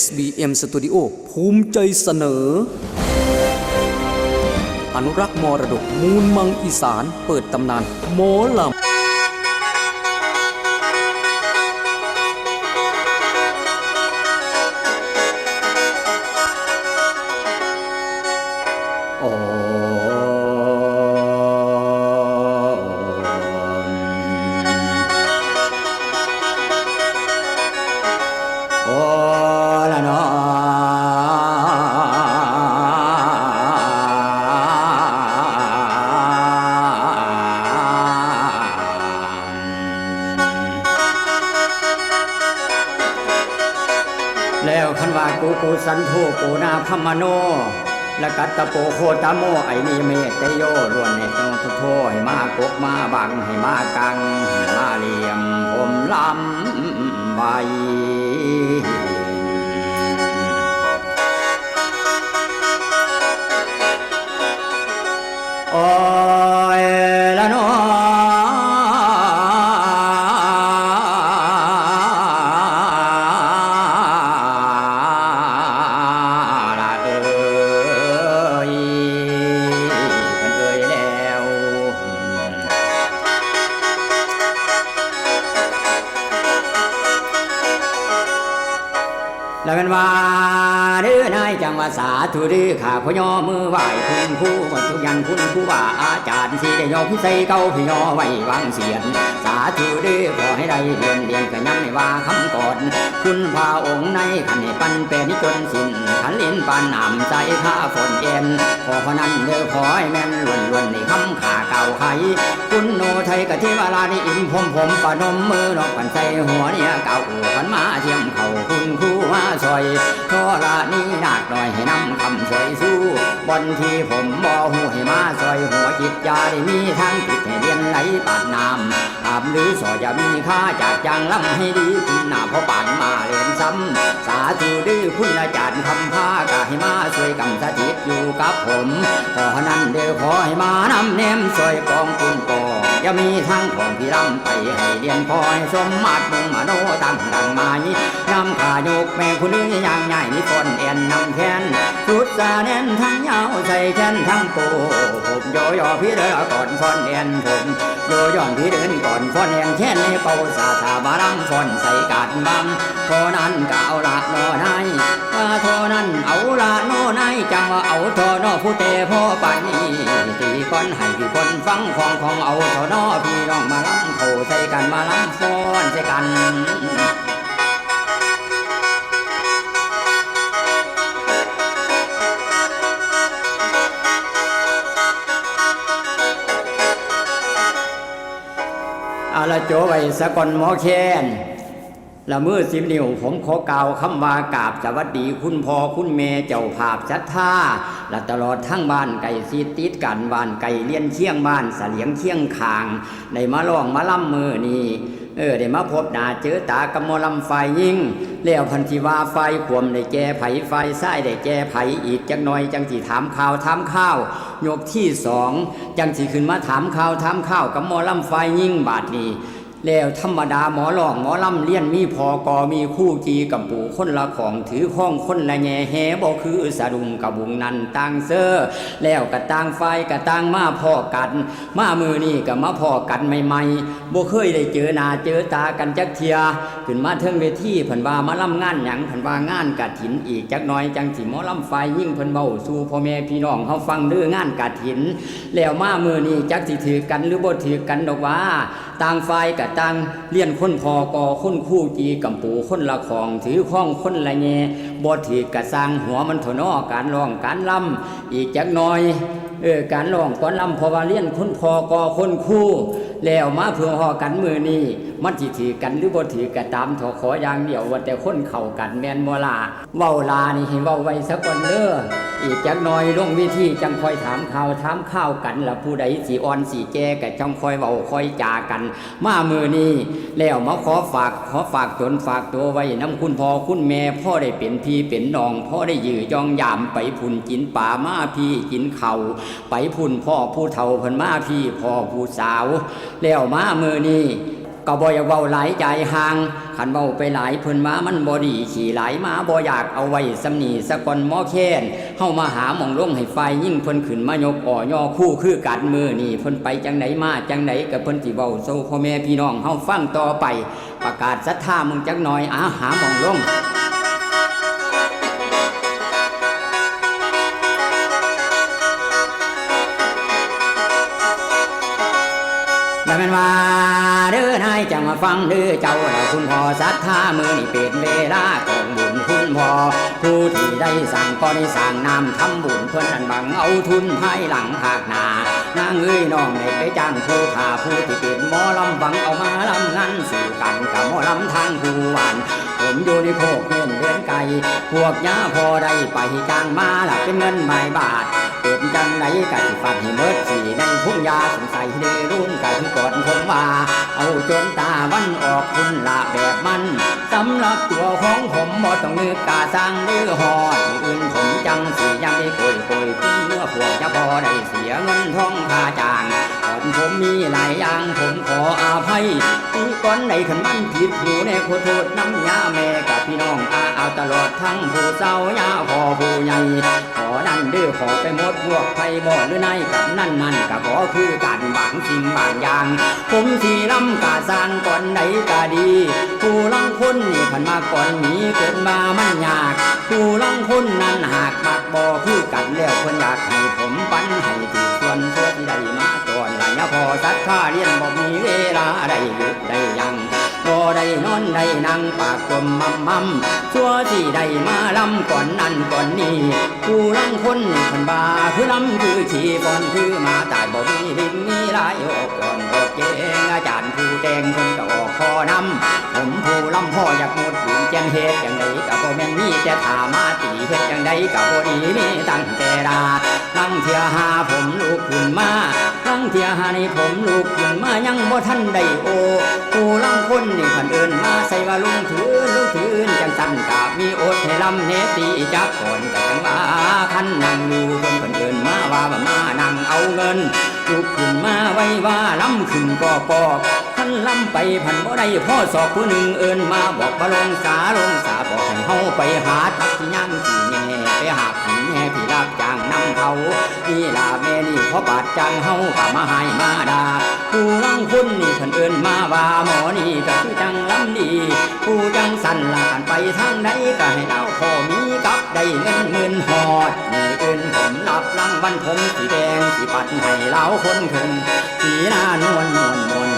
SBM Studio ภูมิใจเสนอ อนุรักษ์มรดกมูลมังอีสานเปิดตำนานหมอลำอ ว่ากูกูสันโทกูนาพมโนและกัตตะโปโคตโมไอนี่เมตเตโยล้วนให้ต้องทุโทให้มากกมาบังให้มากังให้มาเหลี่ยมผมลำใบโอ้ย เป็นว่าเด้อนายจังว่าสาธุเด้อข้าพยอมือไหว้คุณครูหมดทุกอย่างคุณครูว่าอาจารย์สิได้ยอพิเศษเก้าพี่ยอไว้วางเสียน สาธุเด้อขอให้ได้เรียนเรียนก็ยังไม่ว่าคำก่อน คุณพระองค์ในขันให้ปันเป็นจนสิ้นขันลิ้นปานนำใจข้าฝนเอ็นขอพนั้นเด้อขอให้แม่นล้วนล้วนในคำขาเก่าไขคุณโนไทยกะเทวรานี่อิ่มผมผมปนมมือนกพันใส่หัวเนี่ยเก่าพันมาเทียม คุณครูมาซอยโทรานี่นาคหน่อยให้นำคำสวยสู้บนที่ผมบ่หูให้มาซอยหัวจิตยาได้มีทางจิตให้เรียนไหลปาดน้ำตามหรือสออย่ามีค่าจากจางลำให้ดีคุณหน้าพอปานมาเรียนซ้ำสาธุดื้อคุณอาจารย์คำพากะให้มาช่วยกำสถิตอยู่กับผมขอนั้นเด้อขอให้มานำเนมซอยกอง จะมีทางของพี่รำไปให้เรียนพอยสมมาตรมุงมาโนตั้งดังมานี้นำขายกแม่คุณนี้อยางใหญ่นิพนธ์แอนนำแค้นสุด สาแน่นทั้งยาวใส่แค้นทั้งโปผมโยยอพี่เดินก่อนฟอนแอนผมโยย่อนพี่เดินก่อนฟอนแอนแค้นในเป่าสาสาบารังฟอนใส่กาดบังพอนั้นก็เอาละนอนว่าทนั้นเอาละนอไนจังว่าเอาทนอผู้เตพ่อปานนี้ตีก้อนให้พี่คนฟังของของเอาทนอพี่น้องมาล้ำเขาใส่กันมาล้ำฟ้อนใส่กัน เอาละโจไว้สะก่อนหมอแคนละมือสิบนิ้วผมขอกล่าวคำว่ากาบสวัสดีคุณพ่อคุณแม่เจ้าภาพชัดท่าและตลอดทั้งบ้านไก่ซีติดกันบ้านไก่เลี้ยนเชียงบ้านเสลียงเชียงคางในมาล่องมาล่ำมือนี่ เออได้มาพบหนาเจอตากับหมอลำไฟยิ่งแล้วพันธิวาไฟขวมได้แก่ไผไฟไส้ได้แก่ไผอีกจังหน่อยจังสีถามข่าวถามข้าวยกที่สองจังสีขึ้นมาถามข่าวถามข้าวกับหมอลำไฟยิ่งบาทนี้ แล้วธรรมดาหมอหลอกหมอลำเลี้ยนมีพอกอมีคู่จีกับปู่คนละของถือข้องคนละแง่แหบ่คือสะดุงกับบุงนันต่างเซอร์แล้วกะต่างไฟกะต่างมาพ่อกัน มามือนี่ก็มาพ่อกันใหม่ๆบ่เคยได้เจอหน้าเจอตากันจักเทีย ขึ้นมาเทิงเวทีเพิ่นว่ามาลำงานหยังเพิ่นว่างานกะถินอีกจักน่อยจังสิหมอลำไฟยิ่งเพิ่นเว้าสู่พ่อแม่พี่น้องเฮาฟังเด้องานกะถิน แล้วมามือนี่จักสิถือกันหรือบ่ถือกันดอกว่าต่างฝ่ายกับต่างเลี้ยนคนพอกอคนคู่จีกำปูคนละของ ถือข้องคนละแงบ่ถือกระสังหัวมันถนอการร้องการลำอีกจักหน่อยเออการร้องก่อนลำเพราะว่าเลี้ยนคนพอกอคนคู่ แล้วมาเพื่อหอกันมือนี้มันสิถือกันหรือบ่ถือกันตามทอขออย่างเดียวว่าแต่คนเข้ากันแมนบ่ล่ะเว้าลานี่ให้เว้าไว้สักวันเด้ออีกจักหน่อยลงวิธีจังคอยถามข่าวถามข้าวกันละผู้ใดสิอ่อนสิแก่ก็จังคอยเว้าคอยจากัน มามือนี้แล้วมาขอฝากขอฝากตนฝากตัวไว้น้ำคุณพ่อคุณแม่พ่อได้เป็นพี่เป็นน้องพ่อได้ยือยองยามไปพุ่นกินป่ามาพี่กินเขาวไปพุ่นพ่อผู้เฒ่าพิ่นมาพี่พ่อผู้สาวแล้วมามือนี้ก็บ่อยากเว้าหลายใจห่างคันเว้าไปหลายเพิ่นมามันบ่ดีขี่หลายมาบ่อยากเอาไว้สำนีสะกอนหมอแค้นเฮามาหาหม่องลงให้ไฟยิ่งเพิ่นขึ้นมายกอ่อย่อคู่คือกัดมือนี่เพิ่นไปจังไดมาจังไดก็เพิ่นสิเว้าสู่พ่อแม่พี่น้องเฮาฟังต่อไป ประกาศศรัทธามึงจักหน่อยอาหาหม่องลง แล้วแม่นว่าเด้อนายจังมาฟังเด้อเจ้าเราคุณพ่อศรัทธามือนี่เป็นเวลาของบุญคุณพ่อผู้ที่ได้สั่งก็ได้สั่งนำทำบุญเพื่อนนันบังเอาทุนภายหลังหากนานางเอ้ยน้องได้ไปจ้างผู้ขาผู้ที่เป็นหมอลำบังเอามาลำงั้นสู่กันกับหมอลำทางผู้วานผมอยู่ในโคกเงินเดือนไก่พวกยาพอได้ไปจ้างมาหลักเป็นเงินหมายบาท จังไหนกะสิฟันให้เมิดสีในพุ่งยาสงสัยในรุ่นกะที่ก่อนผมว่า เอาจนตาวันออกคุณละแบบมันสำหรับตัวของผมบ่ต้องนึกกาสร้างหรือหอดอื่นผมจังสียังได้โกยโกยขึ้นเมื่อพวกจะพอได้เสียเงินทองค่าจ้าง ผมมีหลายอย่างผมขออาภัยที่ก่อนในขันมันผิดผู้ในขอโทษน้ำยาแม่กับพี่น้องอาเอาตลอดทั้งผู้เศร้ายาพอผู้ใหญ่ขอนั่นเด้อขอไปหมดพวกไผบ่หรือในกับนั่นนั่นก็ขอคือการบางสิ่งบางอย่าง ผมที่ลำกาสางก่อนไหนก็ดี ผู้ลังคนนี่พันมาก่อนหนีเกิดมามันยากผู้ลังคนนั้นหากมักบ่คือกันแล้วคนอยากให้ผมปันให้ที่ส่วนเพื่อที่ได้มา อนหลายพอศรัทธาเรียนบ่มีเวลาได้หยุดได้ยังบ่ได้นอนได้นั่งปากกลมมั่มมั่มชั่วที่ได้มาลำก่อนนั้นก่อนนี้ผู้ลังคนคนบาคือลำคือขี่ก่อนคือมาตายบ่มีลิ้นมีลายอกก่อนบอกเจงอาจารย์ผู้แต่งเพิ่นก็ออกคอนำผมผู้ลำพ่ออยากหมดบุญแจงเฮ็ดจังใดก็บ่แม่นมีแต่ถามาตีเฮ็ดจังใดก็บ่ดีมีตั้งแต่ดาลังเทียหาผมลุกขึ้นมาลังเทียหานี่ผมลุกขึ้นมายังบ่ทันได้โอผู้ลังคนนี่พันเอินมาใส่ว่าลุงถือลุงถือจังสันกะมีอดให้ลำเนตีจักก่อนกะจังว่าคันนั่งอยู่คนพันเอินมาว่าว่ามานั่งเอาเงินลุกขึ้นมาไว้ว่าลำขึ้นก็ปอก นลำไปพันบ่ได้พ่อสอบผู้หนึ่งเอินมาบอกว่าลงสาลงสาบอกให้เฮาไปหาทักที่ย่างที่แง่ไปหาผีแง่พี่รับจ้างนำเขานี่ลาแม่นี่พอบาดจังเฮากะมาให้มาดาผู้ลังคุณนี่เพิ่นเอิ้นมาว่าหมอนี่ก็คือจังลำดีผู้จังสันละกันไปทางใดก็ให้เราพอมีกับได้เงินหมื่นหอดนี่เอินผมรับรางวัลผมสีแดงสีปัดให้เราคนขึ้นสีหน้านวลนวล